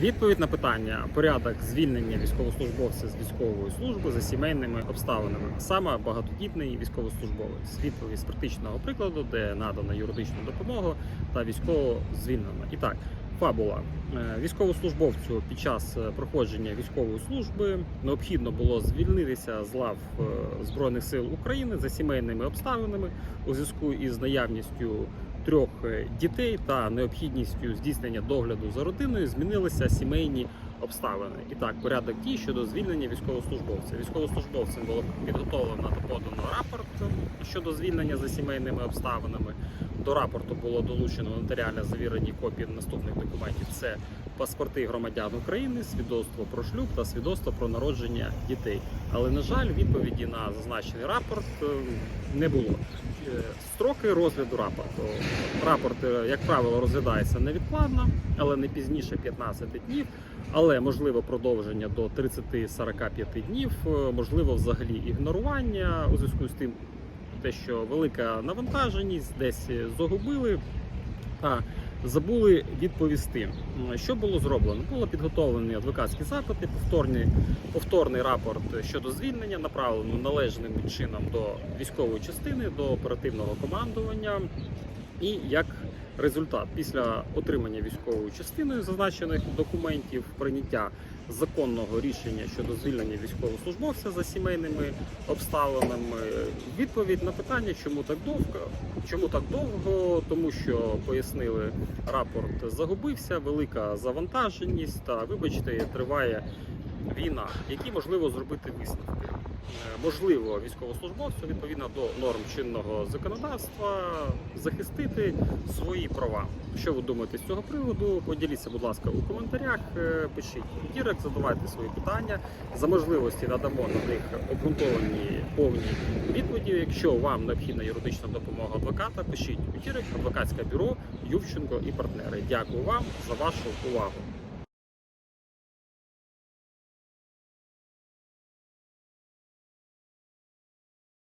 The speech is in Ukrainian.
Відповідь на питання порядок звільнення військовослужбовця з військової служби за сімейними обставинами, саме багатодітний військовослужбовець. Відповідь з практичного прикладу, де надана юридична допомога та військово звільнено. І так, фабула Е, військовослужбовцю під час е, проходження військової служби необхідно було звільнитися з лав е, збройних сил України за сімейними обставинами у зв'язку із наявністю трьох е, дітей та необхідністю здійснення догляду за родиною змінилися сімейні обставини. І так, порядок дій щодо звільнення військовослужбовця. Військовослужбовцям було підготовлено та подано рапорт щодо звільнення за сімейними обставинами. До рапорту було долучено нотаріально завірені копії наступних документів: це паспорти громадян України, свідоцтво про шлюб та свідоцтво про народження дітей. Але на жаль, відповіді на зазначений рапорт е, не було. Е, Строки розгляду рапорту. Рапорт, е, як правило, розглядається невідкладно, але не пізніше 15 днів. Але можливо продовження до 30-45 днів, можливо, взагалі ігнорування у зв'язку з тим, те, що велика навантаженість, десь загубили та забули відповісти. Що було зроблено? Було підготовлені адвокатські запити, повторний, повторний рапорт щодо звільнення, направлено належним чином до військової частини, до оперативного командування. І як результат, після отримання військовою частиною зазначених документів, прийняття законного рішення щодо звільнення військовослужбовця за сімейними обставинами, відповідь на питання, чому так довго, чому так довго, тому що пояснили, рапорт загубився, велика завантаженість та, вибачте, триває війна, які можливо зробити висновки. Е, Можливо, військовослужбовцю відповідно до норм чинного законодавства захистити свої права. Що ви думаєте з цього приводу? Поділіться, будь ласка, у коментарях. Е, Пишіть у дірект, задавайте свої питання. За можливості надамо на них обґрунтовані повні відповіді. Якщо вам необхідна юридична допомога адвоката, пишіть у дірект, адвокатське бюро Ювченко і партнери. Дякую вам за вашу увагу.